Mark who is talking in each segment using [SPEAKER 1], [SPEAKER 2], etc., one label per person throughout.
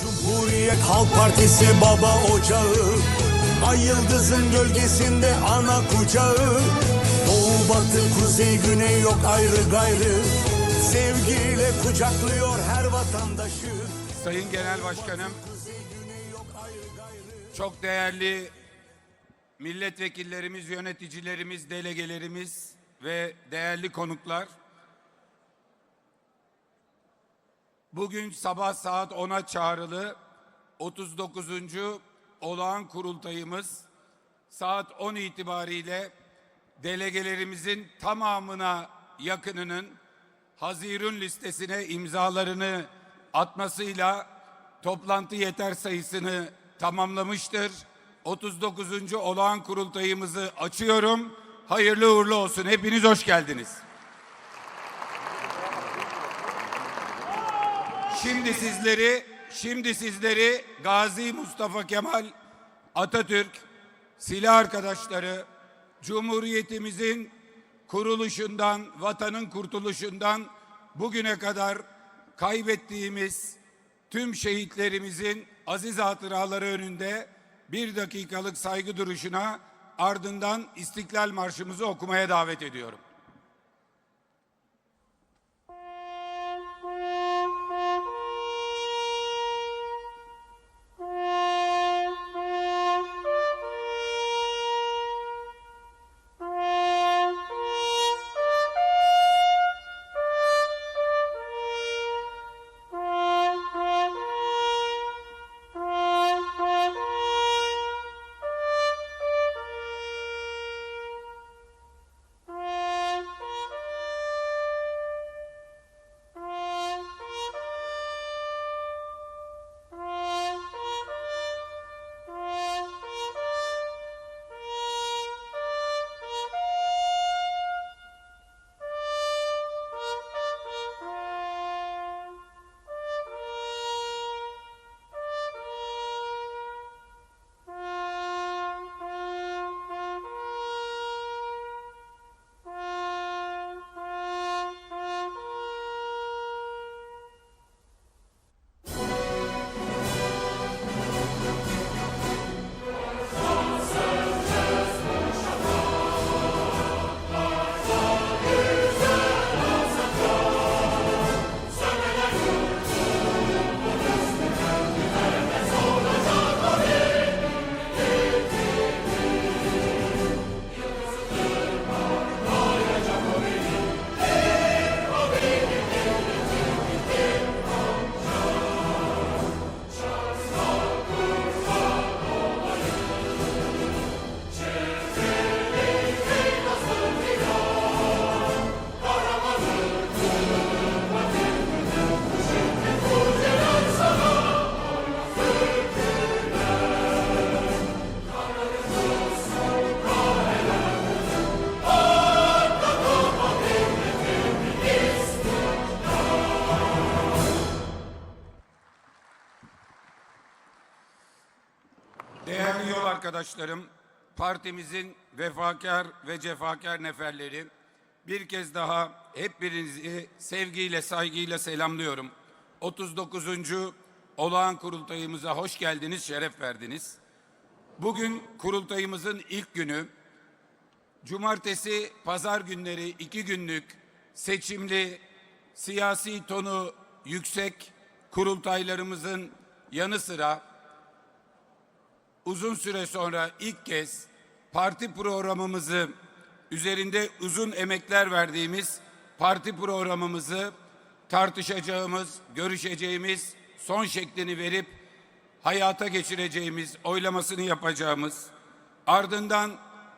[SPEAKER 1] Cumhuriyet Halk Partisi baba ocağı. Ay yıldızın gölgesinde ana kucağı. Doğu batı kuzey güney yok ayrı gayrı. Sevgiyle kucaklıyor her vatandaşı.
[SPEAKER 2] Sayın Genel Başkanım, çok değerli milletvekillerimiz, yöneticilerimiz, delegelerimiz ve değerli konuklar. Bugün sabah saat 10'a çağrılı 39. olağan kurultayımız saat 10 itibariyle delegelerimizin tamamına yakınının Hazirun listesine imzalarını atmasıyla toplantı yeter sayısını tamamlamıştır. 39. olağan kurultayımızı açıyorum. Hayırlı uğurlu olsun. Hepiniz hoş geldiniz. Şimdi sizleri, şimdi sizleri Gazi Mustafa Kemal Atatürk, silah arkadaşları, Cumhuriyetimizin kuruluşundan, vatanın kurtuluşundan bugüne kadar kaybettiğimiz tüm şehitlerimizin aziz hatıraları önünde bir dakikalık saygı duruşuna ardından İstiklal Marşımızı okumaya davet ediyorum. Arkadaşlarım, partimizin vefakar ve cefakar neferleri, bir kez daha hepinizi sevgiyle, saygıyla selamlıyorum. 39. olağan kurultayımıza hoş geldiniz, şeref verdiniz. Bugün kurultayımızın ilk günü. Cumartesi, pazar günleri iki günlük seçimli, siyasi tonu yüksek kurultaylarımızın yanı sıra uzun süre sonra ilk kez parti programımızı üzerinde uzun emekler verdiğimiz parti programımızı tartışacağımız, görüşeceğimiz, son şeklini verip hayata geçireceğimiz, oylamasını yapacağımız, ardından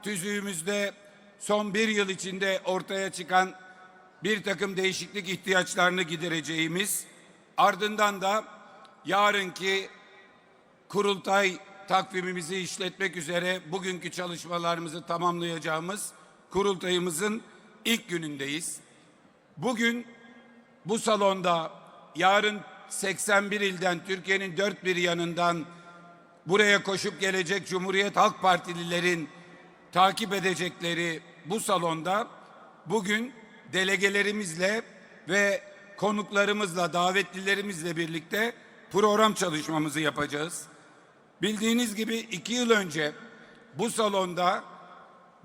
[SPEAKER 2] tüzüğümüzde son bir yıl içinde ortaya çıkan bir takım değişiklik ihtiyaçlarını gidereceğimiz, ardından da yarınki kurultay takvimimizi işletmek üzere bugünkü çalışmalarımızı tamamlayacağımız kurultayımızın ilk günündeyiz. Bugün bu salonda yarın 81 ilden Türkiye'nin dört bir yanından buraya koşup gelecek Cumhuriyet Halk Partililerin takip edecekleri bu salonda bugün delegelerimizle ve konuklarımızla, davetlilerimizle birlikte program çalışmamızı yapacağız. Bildiğiniz gibi iki yıl önce bu salonda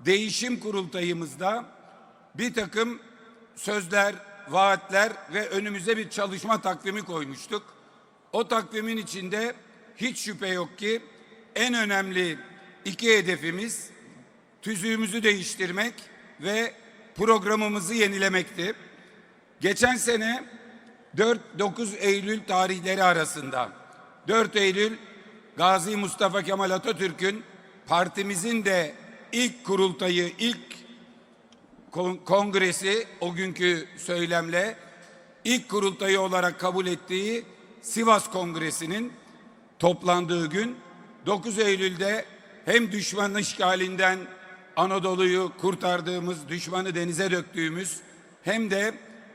[SPEAKER 2] değişim kurultayımızda bir takım sözler, vaatler ve önümüze bir çalışma takvimi koymuştuk. O takvimin içinde hiç şüphe yok ki en önemli iki hedefimiz tüzüğümüzü değiştirmek ve programımızı yenilemekti. Geçen sene 4-9 Eylül tarihleri arasında 4 Eylül Gazi Mustafa Kemal Atatürk'ün partimizin de ilk kurultayı, ilk kon- kongresi o günkü söylemle ilk kurultayı olarak kabul ettiği Sivas Kongresi'nin toplandığı gün 9 Eylül'de hem düşman işgalinden Anadolu'yu kurtardığımız, düşmanı denize döktüğümüz hem de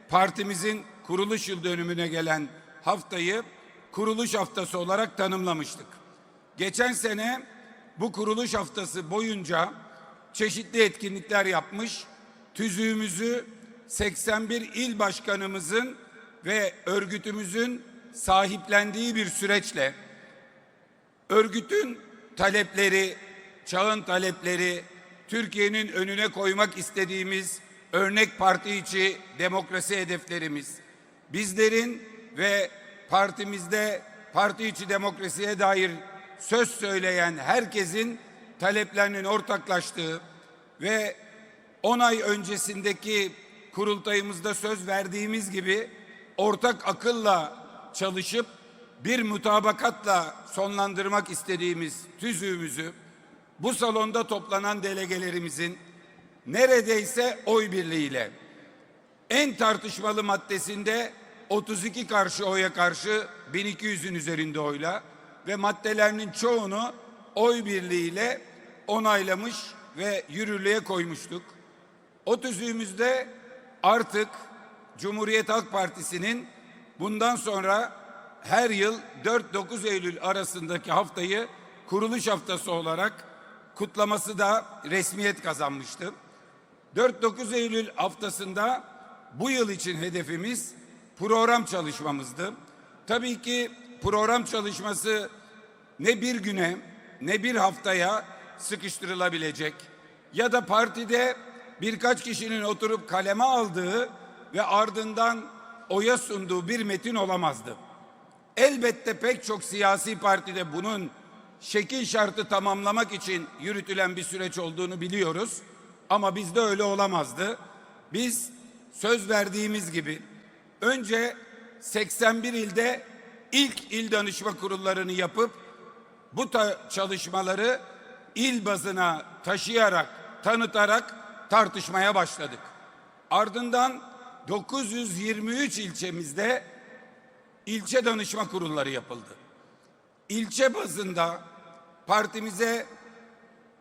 [SPEAKER 2] partimizin kuruluş yıl dönümüne gelen haftayı kuruluş haftası olarak tanımlamıştık. Geçen sene bu kuruluş haftası boyunca çeşitli etkinlikler yapmış, tüzüğümüzü 81 il başkanımızın ve örgütümüzün sahiplendiği bir süreçle örgütün talepleri, çağın talepleri, Türkiye'nin önüne koymak istediğimiz örnek parti içi demokrasi hedeflerimiz, bizlerin ve partimizde parti içi demokrasiye dair söz söyleyen herkesin taleplerinin ortaklaştığı ve 10 ay öncesindeki kurultayımızda söz verdiğimiz gibi ortak akılla çalışıp bir mutabakatla sonlandırmak istediğimiz tüzüğümüzü bu salonda toplanan delegelerimizin neredeyse oy birliğiyle en tartışmalı maddesinde 32 karşı oya karşı 1200'ün üzerinde oyla ve maddelerinin çoğunu oy birliğiyle onaylamış ve yürürlüğe koymuştuk. O tüzüğümüzde artık Cumhuriyet Halk Partisi'nin bundan sonra her yıl 4-9 Eylül arasındaki haftayı kuruluş haftası olarak kutlaması da resmiyet kazanmıştı. 4-9 Eylül haftasında bu yıl için hedefimiz program çalışmamızdı. Tabii ki program çalışması ne bir güne ne bir haftaya sıkıştırılabilecek ya da partide birkaç kişinin oturup kaleme aldığı ve ardından oya sunduğu bir metin olamazdı. Elbette pek çok siyasi partide bunun şekil şartı tamamlamak için yürütülen bir süreç olduğunu biliyoruz. Ama bizde öyle olamazdı. Biz söz verdiğimiz gibi önce 81 ilde ilk il danışma kurullarını yapıp bu çalışmaları il bazına taşıyarak, tanıtarak tartışmaya başladık. Ardından 923 ilçemizde ilçe danışma kurulları yapıldı. İlçe bazında partimize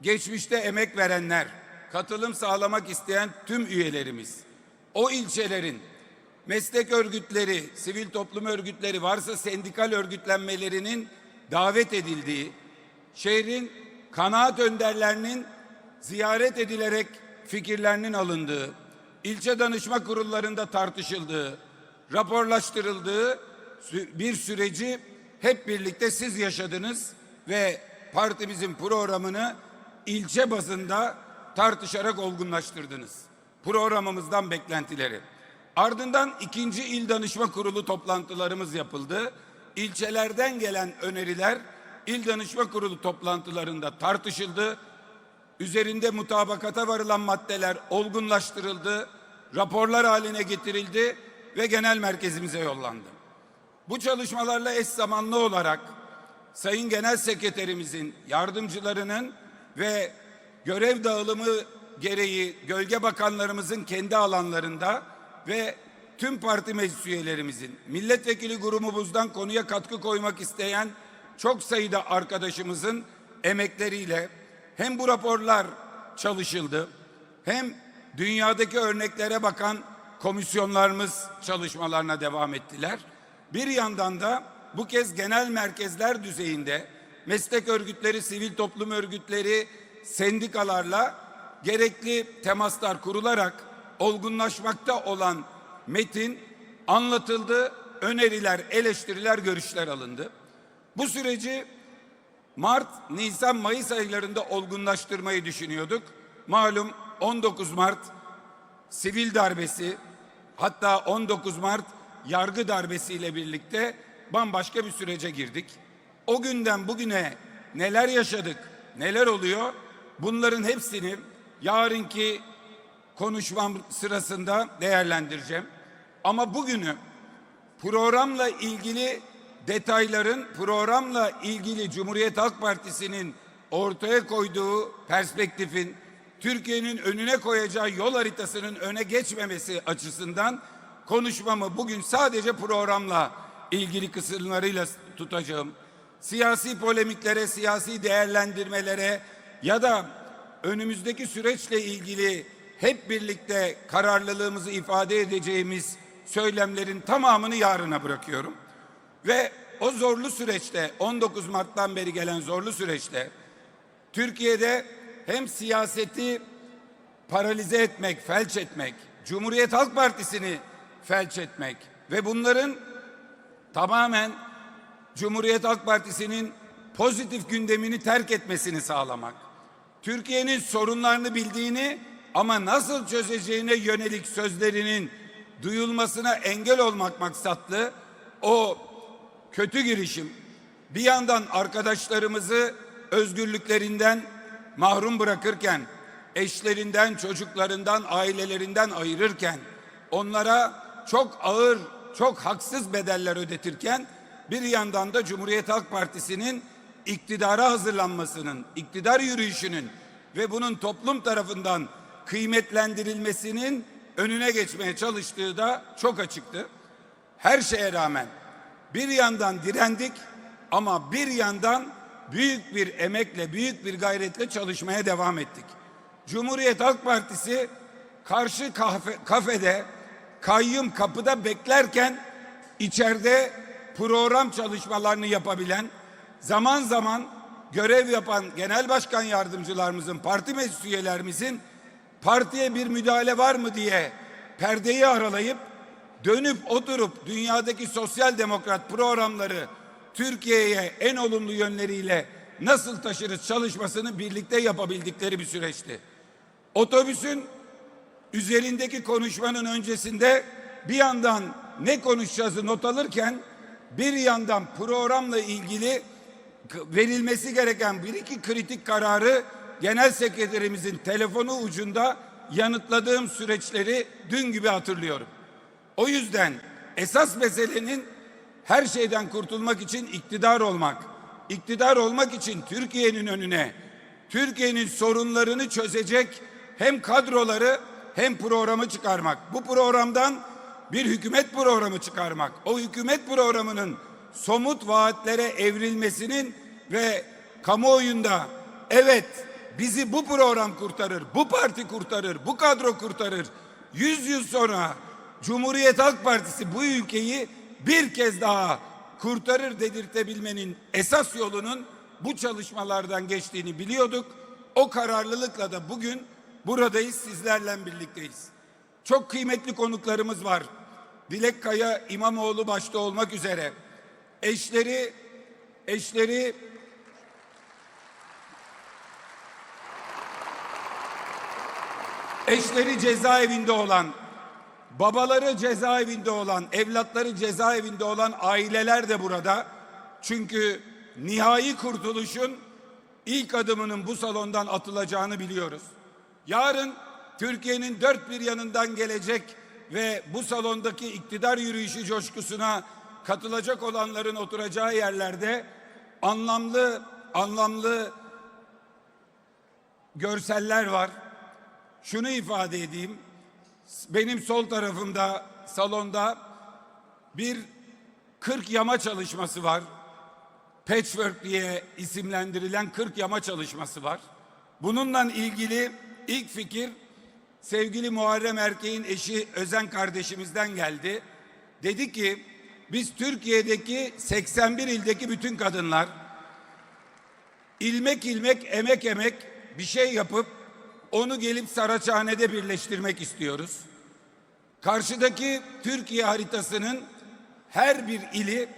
[SPEAKER 2] geçmişte emek verenler, katılım sağlamak isteyen tüm üyelerimiz, o ilçelerin meslek örgütleri, sivil toplum örgütleri varsa sendikal örgütlenmelerinin davet edildiği, şehrin kanaat önderlerinin ziyaret edilerek fikirlerinin alındığı, ilçe danışma kurullarında tartışıldığı, raporlaştırıldığı bir süreci hep birlikte siz yaşadınız ve partimizin programını ilçe bazında tartışarak olgunlaştırdınız. Programımızdan beklentileri. Ardından ikinci il danışma kurulu toplantılarımız yapıldı. İlçelerden gelen öneriler il danışma kurulu toplantılarında tartışıldı. Üzerinde mutabakata varılan maddeler olgunlaştırıldı, raporlar haline getirildi ve genel merkezimize yollandı. Bu çalışmalarla eş zamanlı olarak Sayın Genel Sekreterimizin, yardımcılarının ve görev dağılımı gereği gölge bakanlarımızın kendi alanlarında ve tüm parti meclis üyelerimizin, milletvekili grubumuzdan konuya katkı koymak isteyen çok sayıda arkadaşımızın emekleriyle hem bu raporlar çalışıldı hem dünyadaki örneklere bakan komisyonlarımız çalışmalarına devam ettiler. Bir yandan da bu kez genel merkezler düzeyinde meslek örgütleri, sivil toplum örgütleri, sendikalarla gerekli temaslar kurularak olgunlaşmakta olan metin anlatıldı öneriler, eleştiriler, görüşler alındı. Bu süreci Mart, Nisan, Mayıs aylarında olgunlaştırmayı düşünüyorduk. Malum 19 Mart sivil darbesi hatta 19 Mart yargı darbesiyle birlikte bambaşka bir sürece girdik. O günden bugüne neler yaşadık, neler oluyor bunların hepsini yarınki konuşmam sırasında değerlendireceğim. Ama bugünü programla ilgili detayların programla ilgili Cumhuriyet Halk Partisi'nin ortaya koyduğu perspektifin Türkiye'nin önüne koyacağı yol haritasının öne geçmemesi açısından konuşmamı bugün sadece programla ilgili kısımlarıyla tutacağım. Siyasi polemiklere, siyasi değerlendirmelere ya da önümüzdeki süreçle ilgili hep birlikte kararlılığımızı ifade edeceğimiz söylemlerin tamamını yarına bırakıyorum. Ve o zorlu süreçte 19 Mart'tan beri gelen zorlu süreçte Türkiye'de hem siyaseti paralize etmek, felç etmek, Cumhuriyet Halk Partisi'ni felç etmek ve bunların tamamen Cumhuriyet Halk Partisi'nin pozitif gündemini terk etmesini sağlamak. Türkiye'nin sorunlarını bildiğini ama nasıl çözeceğine yönelik sözlerinin duyulmasına engel olmak maksatlı o kötü girişim. Bir yandan arkadaşlarımızı özgürlüklerinden mahrum bırakırken, eşlerinden, çocuklarından, ailelerinden ayırırken, onlara çok ağır, çok haksız bedeller ödetirken bir yandan da Cumhuriyet Halk Partisi'nin iktidara hazırlanmasının, iktidar yürüyüşünün ve bunun toplum tarafından kıymetlendirilmesinin önüne geçmeye çalıştığı da çok açıktı. Her şeye rağmen bir yandan direndik ama bir yandan büyük bir emekle, büyük bir gayretle çalışmaya devam ettik. Cumhuriyet Halk Partisi karşı kafe, kafede kayyum kapıda beklerken içeride program çalışmalarını yapabilen, zaman zaman görev yapan genel başkan yardımcılarımızın, parti meclis üyelerimizin partiye bir müdahale var mı diye perdeyi aralayıp dönüp oturup dünyadaki sosyal demokrat programları Türkiye'ye en olumlu yönleriyle nasıl taşırız çalışmasını birlikte yapabildikleri bir süreçti. Otobüsün üzerindeki konuşmanın öncesinde bir yandan ne konuşacağızı not alırken bir yandan programla ilgili verilmesi gereken bir iki kritik kararı genel sekreterimizin telefonu ucunda yanıtladığım süreçleri dün gibi hatırlıyorum. O yüzden esas meselenin her şeyden kurtulmak için iktidar olmak, iktidar olmak için Türkiye'nin önüne, Türkiye'nin sorunlarını çözecek hem kadroları hem programı çıkarmak. Bu programdan bir hükümet programı çıkarmak. O hükümet programının somut vaatlere evrilmesinin ve kamuoyunda evet bizi bu program kurtarır, bu parti kurtarır, bu kadro kurtarır. Yüz yıl sonra Cumhuriyet Halk Partisi bu ülkeyi bir kez daha kurtarır dedirtebilmenin esas yolunun bu çalışmalardan geçtiğini biliyorduk. O kararlılıkla da bugün buradayız, sizlerle birlikteyiz. Çok kıymetli konuklarımız var. Dilek Kaya İmamoğlu başta olmak üzere eşleri eşleri eşleri cezaevinde olan, babaları cezaevinde olan, evlatları cezaevinde olan aileler de burada. Çünkü nihai kurtuluşun ilk adımının bu salondan atılacağını biliyoruz. Yarın Türkiye'nin dört bir yanından gelecek ve bu salondaki iktidar yürüyüşü coşkusuna katılacak olanların oturacağı yerlerde anlamlı anlamlı görseller var. Şunu ifade edeyim. Benim sol tarafımda salonda bir 40 yama çalışması var. Patchwork diye isimlendirilen 40 yama çalışması var. Bununla ilgili ilk fikir sevgili Muharrem Erkek'in eşi Özen kardeşimizden geldi. Dedi ki biz Türkiye'deki 81 ildeki bütün kadınlar ilmek ilmek emek emek bir şey yapıp onu gelip Saraçhane'de birleştirmek istiyoruz. Karşıdaki Türkiye haritasının her bir ili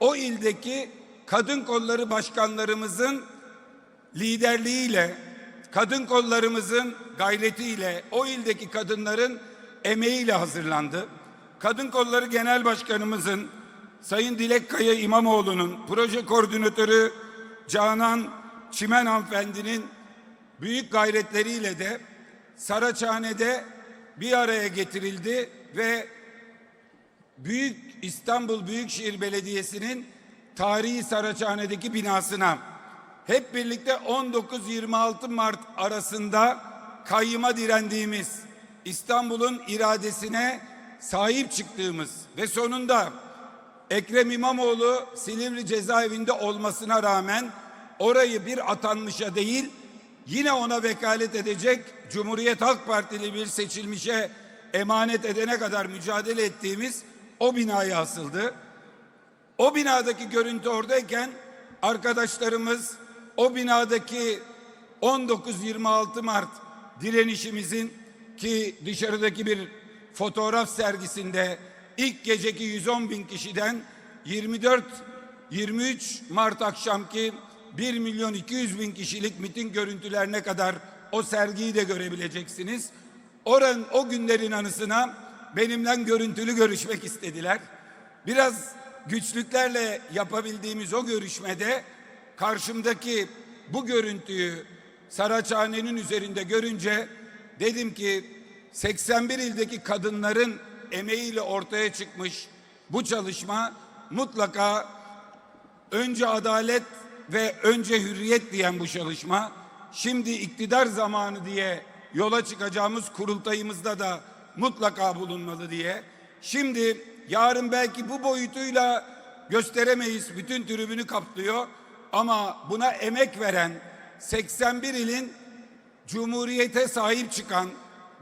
[SPEAKER 2] o ildeki kadın kolları başkanlarımızın liderliğiyle, kadın kollarımızın gayretiyle, o ildeki kadınların emeğiyle hazırlandı. Kadın kolları genel başkanımızın Sayın Dilek Kaya İmamoğlu'nun proje koordinatörü Canan Çimen hanımefendinin büyük gayretleriyle de Saraçhane'de bir araya getirildi ve Büyük İstanbul Büyükşehir Belediyesi'nin tarihi Saraçhane'deki binasına hep birlikte 19-26 Mart arasında kayyıma direndiğimiz İstanbul'un iradesine sahip çıktığımız ve sonunda Ekrem İmamoğlu Silivri cezaevinde olmasına rağmen orayı bir atanmışa değil yine ona vekalet edecek Cumhuriyet Halk Partili bir seçilmişe emanet edene kadar mücadele ettiğimiz o binaya asıldı. O binadaki görüntü oradayken arkadaşlarımız o binadaki 19-26 Mart direnişimizin ki dışarıdaki bir fotoğraf sergisinde ilk geceki 110 bin kişiden 24 23 Mart akşamki 1 milyon 200 bin kişilik miting görüntülerine kadar o sergiyi de görebileceksiniz. Oranın o günlerin anısına benimle görüntülü görüşmek istediler. Biraz güçlüklerle yapabildiğimiz o görüşmede karşımdaki bu görüntüyü Saraçhane'nin üzerinde görünce dedim ki 81 ildeki kadınların emeğiyle ortaya çıkmış bu çalışma mutlaka önce adalet ve önce hürriyet diyen bu çalışma şimdi iktidar zamanı diye yola çıkacağımız kurultayımızda da mutlaka bulunmalı diye. Şimdi yarın belki bu boyutuyla gösteremeyiz. Bütün tribünü kaplıyor. Ama buna emek veren 81 ilin cumhuriyete sahip çıkan,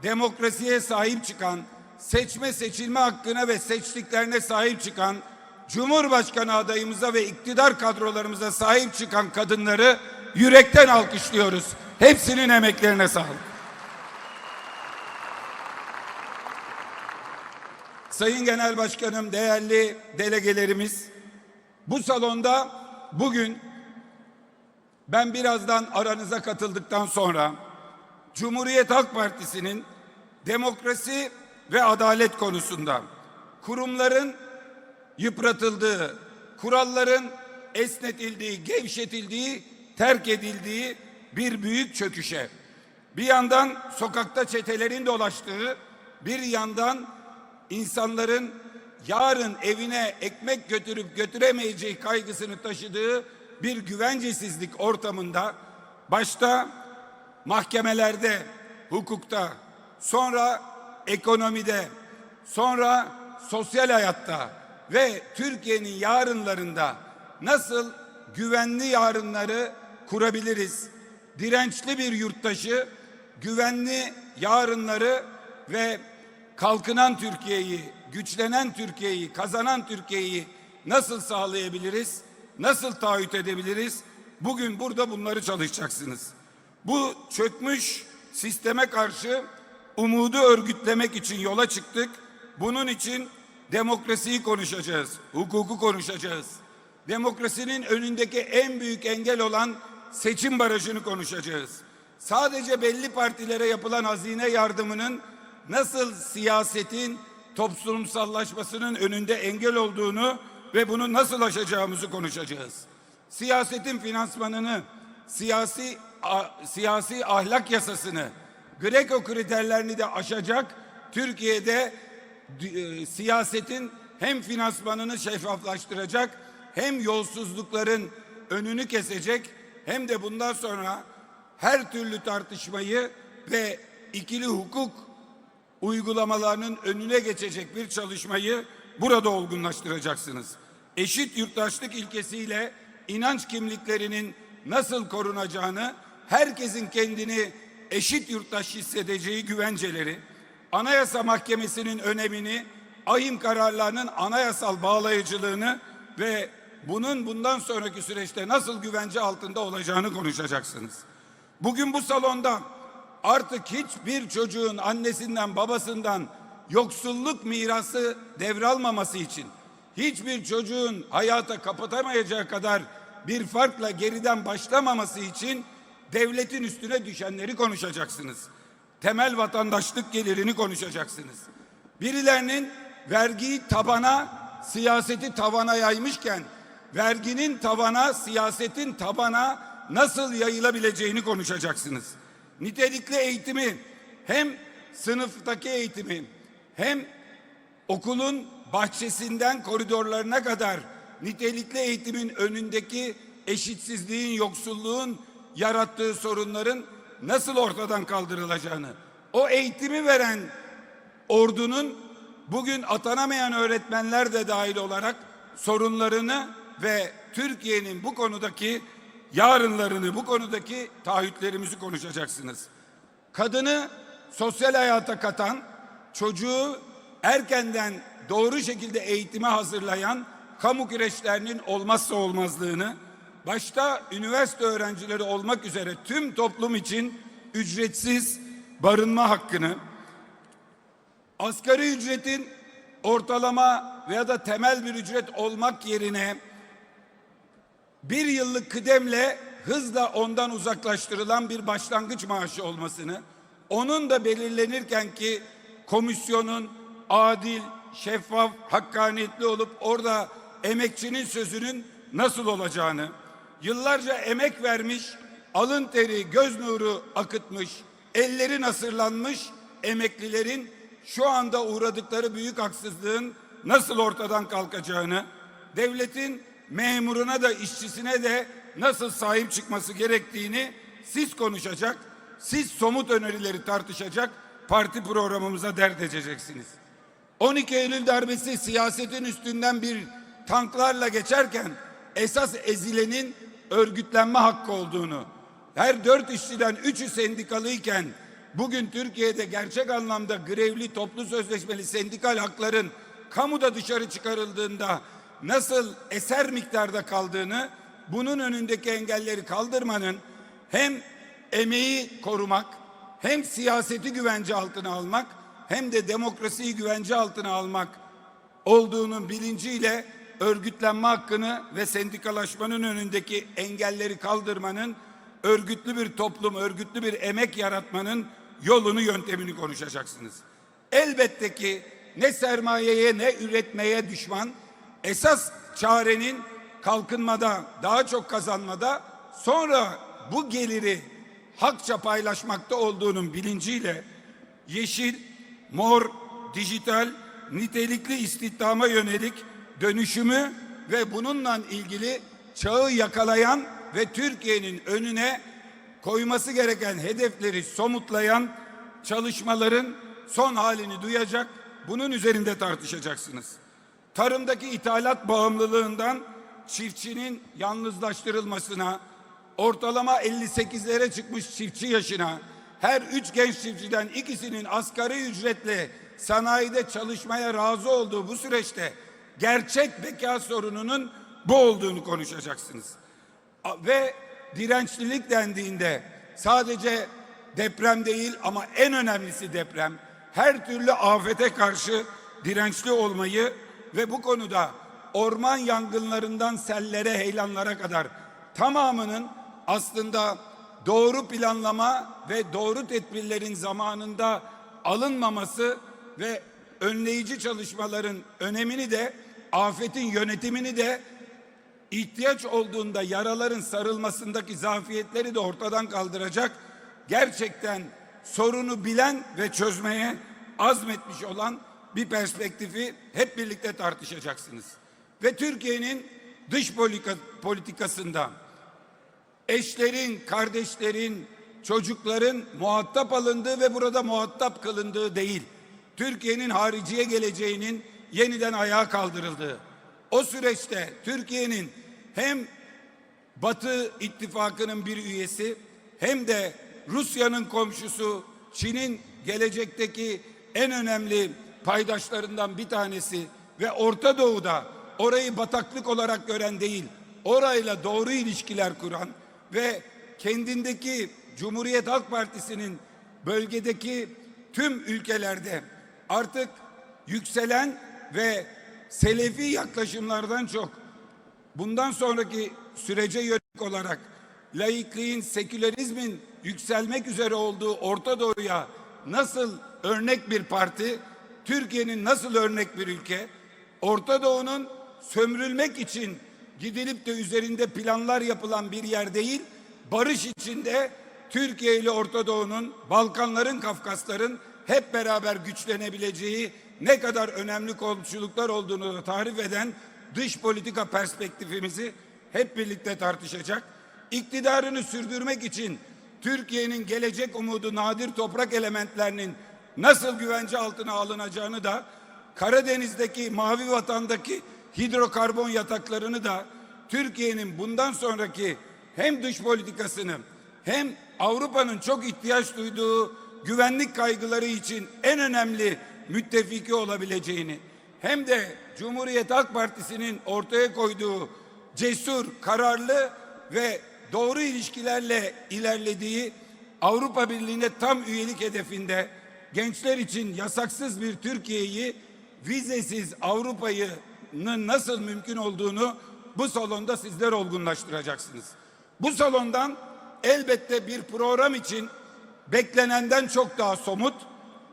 [SPEAKER 2] demokrasiye sahip çıkan, seçme seçilme hakkına ve seçtiklerine sahip çıkan, Cumhurbaşkanı adayımıza ve iktidar kadrolarımıza sahip çıkan kadınları yürekten alkışlıyoruz. Hepsinin emeklerine sağlık. Sayın Genel Başkanım, değerli delegelerimiz, bu salonda bugün ben birazdan aranıza katıldıktan sonra Cumhuriyet Halk Partisi'nin demokrasi ve adalet konusunda kurumların yıpratıldığı, kuralların esnetildiği, gevşetildiği, terk edildiği bir büyük çöküşe. Bir yandan sokakta çetelerin dolaştığı, bir yandan insanların yarın evine ekmek götürüp götüremeyeceği kaygısını taşıdığı bir güvencesizlik ortamında başta mahkemelerde, hukukta, sonra ekonomide, sonra sosyal hayatta ve Türkiye'nin yarınlarında nasıl güvenli yarınları kurabiliriz? Dirençli bir yurttaşı güvenli yarınları ve kalkınan Türkiye'yi, güçlenen Türkiye'yi, kazanan Türkiye'yi nasıl sağlayabiliriz? Nasıl taahhüt edebiliriz? Bugün burada bunları çalışacaksınız. Bu çökmüş sisteme karşı umudu örgütlemek için yola çıktık. Bunun için demokrasiyi konuşacağız, hukuku konuşacağız. Demokrasinin önündeki en büyük engel olan seçim barajını konuşacağız. Sadece belli partilere yapılan hazine yardımının nasıl siyasetin toplumsallaşmasının önünde engel olduğunu ve bunu nasıl aşacağımızı konuşacağız. Siyasetin finansmanını, siyasi a, siyasi ahlak yasasını, Greco kriterlerini de aşacak Türkiye'de e, siyasetin hem finansmanını şeffaflaştıracak hem yolsuzlukların önünü kesecek hem de bundan sonra her türlü tartışmayı ve ikili hukuk uygulamalarının önüne geçecek bir çalışmayı burada olgunlaştıracaksınız. Eşit yurttaşlık ilkesiyle inanç kimliklerinin nasıl korunacağını, herkesin kendini eşit yurttaş hissedeceği güvenceleri, Anayasa Mahkemesi'nin önemini, ahim kararlarının anayasal bağlayıcılığını ve bunun bundan sonraki süreçte nasıl güvence altında olacağını konuşacaksınız. Bugün bu salonda artık hiçbir çocuğun annesinden babasından yoksulluk mirası devralmaması için hiçbir çocuğun hayata kapatamayacağı kadar bir farkla geriden başlamaması için devletin üstüne düşenleri konuşacaksınız. Temel vatandaşlık gelirini konuşacaksınız. Birilerinin vergiyi tabana, siyaseti tavana yaymışken verginin tavana, siyasetin tabana nasıl yayılabileceğini konuşacaksınız. Nitelikli eğitimi hem sınıftaki eğitimi hem okulun bahçesinden koridorlarına kadar nitelikli eğitimin önündeki eşitsizliğin, yoksulluğun yarattığı sorunların nasıl ortadan kaldırılacağını, o eğitimi veren ordunun bugün atanamayan öğretmenler de dahil olarak sorunlarını ve Türkiye'nin bu konudaki yarınlarını, bu konudaki taahhütlerimizi konuşacaksınız. Kadını sosyal hayata katan, çocuğu erkenden doğru şekilde eğitime hazırlayan kamu güreşlerinin olmazsa olmazlığını, başta üniversite öğrencileri olmak üzere tüm toplum için ücretsiz barınma hakkını, asgari ücretin ortalama veya da temel bir ücret olmak yerine bir yıllık kıdemle hızla ondan uzaklaştırılan bir başlangıç maaşı olmasını, onun da belirlenirken ki komisyonun adil, şeffaf, hakkaniyetli olup orada emekçinin sözünün nasıl olacağını, yıllarca emek vermiş, alın teri, göz nuru akıtmış, elleri nasırlanmış emeklilerin şu anda uğradıkları büyük haksızlığın nasıl ortadan kalkacağını, devletin memuruna da işçisine de nasıl sahip çıkması gerektiğini siz konuşacak, siz somut önerileri tartışacak, parti programımıza dert edeceksiniz. 12 Eylül darbesi siyasetin üstünden bir tanklarla geçerken esas ezilenin örgütlenme hakkı olduğunu, her dört işçiden üçü sendikalıyken bugün Türkiye'de gerçek anlamda grevli toplu sözleşmeli sendikal hakların kamuda dışarı çıkarıldığında nasıl eser miktarda kaldığını, bunun önündeki engelleri kaldırmanın hem emeği korumak, hem siyaseti güvence altına almak, hem de demokrasiyi güvence altına almak olduğunun bilinciyle örgütlenme hakkını ve sendikalaşmanın önündeki engelleri kaldırmanın, örgütlü bir toplum, örgütlü bir emek yaratmanın yolunu, yöntemini konuşacaksınız. Elbette ki ne sermayeye ne üretmeye düşman, esas çarenin kalkınmada, daha çok kazanmada, sonra bu geliri hakça paylaşmakta olduğunun bilinciyle yeşil, mor, dijital, nitelikli istihdama yönelik dönüşümü ve bununla ilgili çağı yakalayan ve Türkiye'nin önüne koyması gereken hedefleri somutlayan çalışmaların son halini duyacak, bunun üzerinde tartışacaksınız. Tarımdaki ithalat bağımlılığından çiftçinin yalnızlaştırılmasına, ortalama 58'lere çıkmış çiftçi yaşına, her üç genç çiftçiden ikisinin asgari ücretle sanayide çalışmaya razı olduğu bu süreçte gerçek beka sorununun bu olduğunu konuşacaksınız. Ve dirençlilik dendiğinde sadece deprem değil ama en önemlisi deprem. Her türlü afete karşı dirençli olmayı ve bu konuda orman yangınlarından sellere, heyelanlara kadar tamamının aslında doğru planlama ve doğru tedbirlerin zamanında alınmaması ve önleyici çalışmaların önemini de afetin yönetimini de ihtiyaç olduğunda yaraların sarılmasındaki zafiyetleri de ortadan kaldıracak gerçekten sorunu bilen ve çözmeye azmetmiş olan bir perspektifi hep birlikte tartışacaksınız. Ve Türkiye'nin dış politika, politikasında eşlerin, kardeşlerin, çocukların muhatap alındığı ve burada muhatap kılındığı değil. Türkiye'nin hariciye geleceğinin yeniden ayağa kaldırıldığı. O süreçte Türkiye'nin hem Batı ittifakının bir üyesi hem de Rusya'nın komşusu Çin'in gelecekteki en önemli paydaşlarından bir tanesi ve Orta Doğu'da orayı bataklık olarak gören değil, orayla doğru ilişkiler kuran ve kendindeki Cumhuriyet Halk Partisi'nin bölgedeki tüm ülkelerde artık yükselen ve selefi yaklaşımlardan çok bundan sonraki sürece yönelik olarak laikliğin, sekülerizmin yükselmek üzere olduğu Orta Doğu'ya nasıl örnek bir parti, Türkiye'nin nasıl örnek bir ülke, Orta Doğu'nun sömürülmek için gidilip de üzerinde planlar yapılan bir yer değil, barış içinde Türkiye ile Orta Doğu'nun, Balkanların, Kafkasların hep beraber güçlenebileceği ne kadar önemli komşuluklar olduğunu da tarif eden dış politika perspektifimizi hep birlikte tartışacak. İktidarını sürdürmek için Türkiye'nin gelecek umudu nadir toprak elementlerinin nasıl güvence altına alınacağını da Karadeniz'deki mavi vatandaki hidrokarbon yataklarını da Türkiye'nin bundan sonraki hem dış politikasını hem Avrupa'nın çok ihtiyaç duyduğu güvenlik kaygıları için en önemli müttefiki olabileceğini hem de Cumhuriyet Halk Partisi'nin ortaya koyduğu cesur, kararlı ve doğru ilişkilerle ilerlediği Avrupa Birliği'ne tam üyelik hedefinde gençler için yasaksız bir Türkiye'yi vizesiz Avrupa'nın nasıl mümkün olduğunu bu salonda sizler olgunlaştıracaksınız. Bu salondan elbette bir program için beklenenden çok daha somut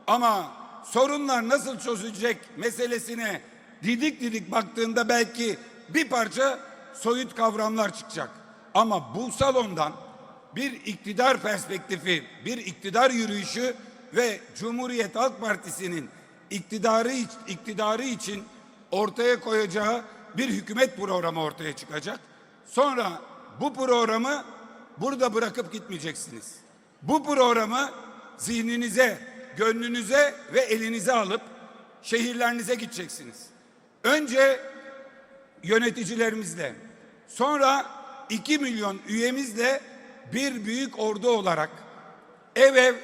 [SPEAKER 2] ama sorunlar nasıl çözülecek meselesine didik didik baktığında belki bir parça soyut kavramlar çıkacak. Ama bu salondan bir iktidar perspektifi, bir iktidar yürüyüşü ve Cumhuriyet Halk Partisi'nin iktidarı iktidarı için ortaya koyacağı bir hükümet programı ortaya çıkacak. Sonra bu programı burada bırakıp gitmeyeceksiniz. Bu programı zihninize, gönlünüze ve elinize alıp şehirlerinize gideceksiniz. Önce yöneticilerimizle, sonra 2 milyon üyemizle bir büyük ordu olarak ev ev,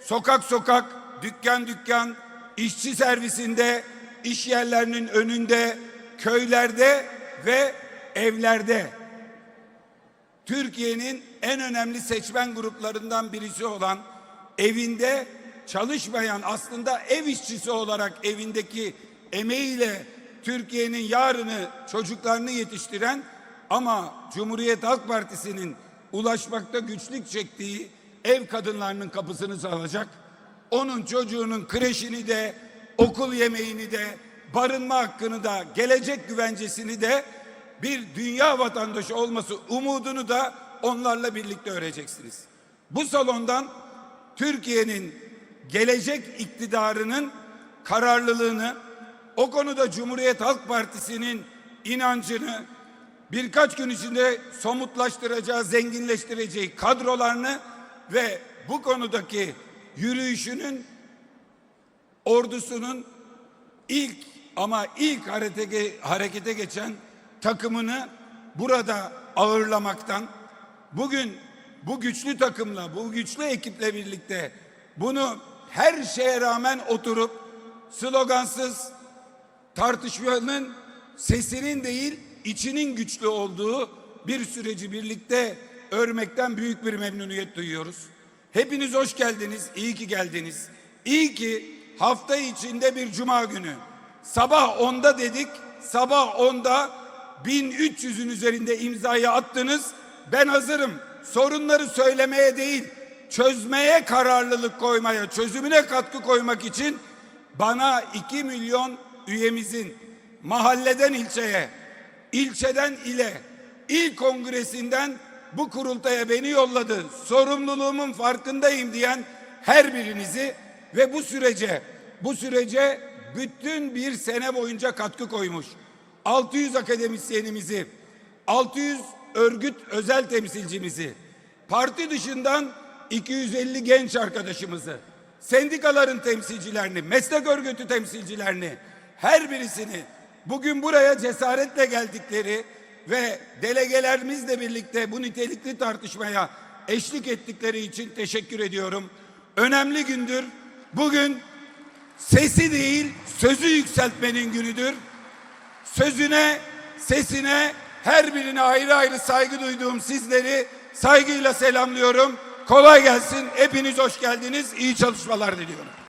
[SPEAKER 2] sokak sokak, dükkan dükkan, işçi servisinde, iş yerlerinin önünde, köylerde ve evlerde Türkiye'nin en önemli seçmen gruplarından birisi olan evinde çalışmayan aslında ev işçisi olarak evindeki emeğiyle Türkiye'nin yarını çocuklarını yetiştiren ama Cumhuriyet Halk Partisi'nin ulaşmakta güçlük çektiği ev kadınlarının kapısını çalacak. Onun çocuğunun kreşini de okul yemeğini de barınma hakkını da gelecek güvencesini de bir dünya vatandaşı olması umudunu da onlarla birlikte öreceksiniz. Bu salondan Türkiye'nin gelecek iktidarının kararlılığını, o konuda Cumhuriyet Halk Partisi'nin inancını birkaç gün içinde somutlaştıracağı, zenginleştireceği kadrolarını ve bu konudaki yürüyüşünün ordusunun ilk ama ilk harekete, harekete geçen takımını burada ağırlamaktan bugün bu güçlü takımla, bu güçlü ekiple birlikte bunu her şeye rağmen oturup slogansız tartışmanın sesinin değil içinin güçlü olduğu bir süreci birlikte örmekten büyük bir memnuniyet duyuyoruz. Hepiniz hoş geldiniz, iyi ki geldiniz. İyi ki hafta içinde bir cuma günü sabah 10'da dedik, sabah 10'da 1300'ün üzerinde imzayı attınız. Ben hazırım. Sorunları söylemeye değil, çözmeye kararlılık koymaya, çözümüne katkı koymak için bana 2 milyon üyemizin mahalleden ilçeye, ilçeden ile, il kongresinden bu kurultaya beni yolladı. Sorumluluğumun farkındayım diyen her birinizi ve bu sürece, bu sürece bütün bir sene boyunca katkı koymuş. 600 akademisyenimizi, 600 örgüt özel temsilcimizi, parti dışından 250 genç arkadaşımızı, sendikaların temsilcilerini, meslek örgütü temsilcilerini, her birisini bugün buraya cesaretle geldikleri ve delegelerimizle birlikte bu nitelikli tartışmaya eşlik ettikleri için teşekkür ediyorum. Önemli gündür. Bugün sesi değil sözü yükseltmenin günüdür. Sözüne, sesine her birine ayrı ayrı saygı duyduğum sizleri saygıyla selamlıyorum. Kolay gelsin. Hepiniz hoş geldiniz. İyi çalışmalar diliyorum.